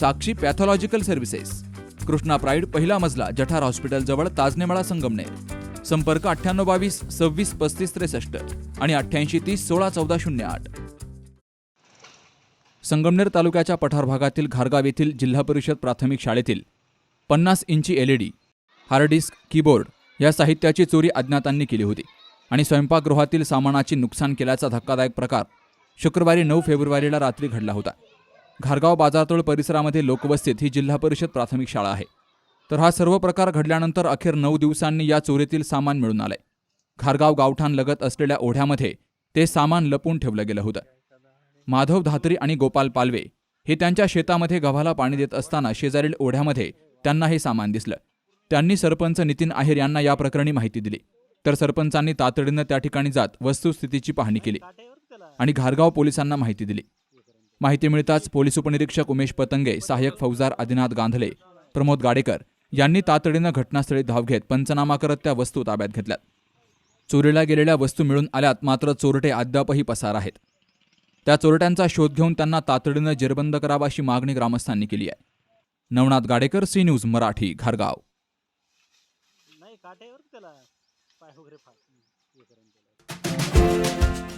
Sakshi pathological services. Krishna pride पहिला मजला जठार hospital जवळ ताजनेमाळा संगमनेर. संपर्क अठ्ठ्याण्णव बावीस सव्वीस पस्तीस त्रेसष्ट आणि अठ्ठ्याऐंशी तीस सोळा चौदा शून्य आठ. संगमनेर तालुक्याच्या पठार भागातील घारगाव येथील जिल्हा परिषद प्राथमिक शाळेतील पन्नास इंची एलईडी हार्ड डिस्क कीबोर्ड या साहित्याची चोरी अज्ञातांनी केली होती आणि स्वयंपाकगृहातील सामानाची नुकसान केल्याचा धक्कादायक प्रकार शुक्रवारी नऊ फेब्रुवारीला रात्री घडला होता. घारगाव बाजारतोळ परिसरामध्ये लोकवस्तीत ही जिल्हा परिषद प्राथमिक शाळा आहे. तर हा सर्व प्रकार घडल्यानंतर अखेर नऊ दिवसांनी या चोरीतील सामान मिळून आलंय. घारगाव गावठाण लगत असलेल्या ओढ्यामध्ये ते सामान लपून ठेवलं गेलं होतं. माधव धात्री आणि गोपाल पालवे हे त्यांच्या शेतामध्ये गव्हाला पाणी देत असताना शेजारील ओढ्यामध्ये त्यांना हे सामान दिसलं. त्यांनी सरपंच नितीन आहेर यांना या प्रकरणी माहिती दिली. तर सरपंचांनी तातडीनं त्या ठिकाणी जात वस्तुस्थितीची पाहणी केली आणि घारगाव पोलिसांना माहिती दिली. माहिती मिळताच पोलीस उपनिरीक्षक उमेश पतंगे सहाय्यक फौजदार आदिनाथ गांधले प्रमोद गाडेकर यांनी तातडीनं घटनास्थळी धाव घेत पंचनामा करत त्या वस्तू ताब्यात घेतल्यात. चोरीला गेलेल्या वस्तू मिळून आल्यात मात्र चोरटे अद्यापही पसार आहेत. त्या चोरट्यांचा शोध घेऊन त्यांना तातडीनं जेरबंद करावा अशी मागणी ग्रामस्थांनी केली आहे. नवनाथ गाडेकर सी न्यूज मराठी घारगाव. नाही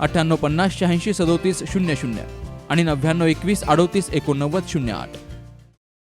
अठ्ठ्याण्णव पन्नास शहाऐंशी सदोतीस शून्य शून्य आणि नव्याण्णव एकवीस अडोतीस एकोणनव्वद शून्य आठ.